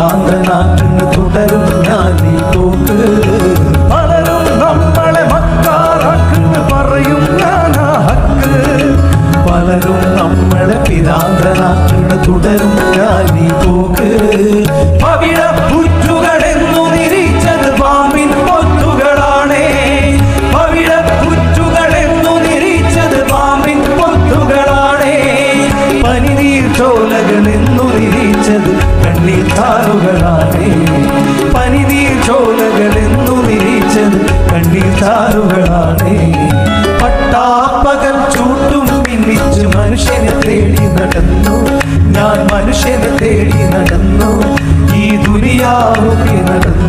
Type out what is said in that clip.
ലാന്തനാറ്റിന് തുടരും ഞാൻ നീ പോക്ക് പലരും നമ്മളെ മക്കാറാക്കുന്നു പറയും ഞാൻ ഹക്ക്. പലരും നമ്മളെ പിതാന്തനാറ്റിന് തുടരും ഞാൻ നീ പോക്ക് പവിഴ പുറ്റുകളെന്നു ചോലകളെന്നു താനേ പനിനീർ ചോലകളെന്നു നിരീച്ചത് കണ്ണീർ താരുകളാണേ പട്ടാപ്പകൽ ചൂട്ടും പിന്നിച്ച് മനുഷ്യനെ തേടി നടന്നു. ഞാൻ മനുഷ്യനെ തേടി നടന്നു. ഈ ദുരിയാവുകയാണ്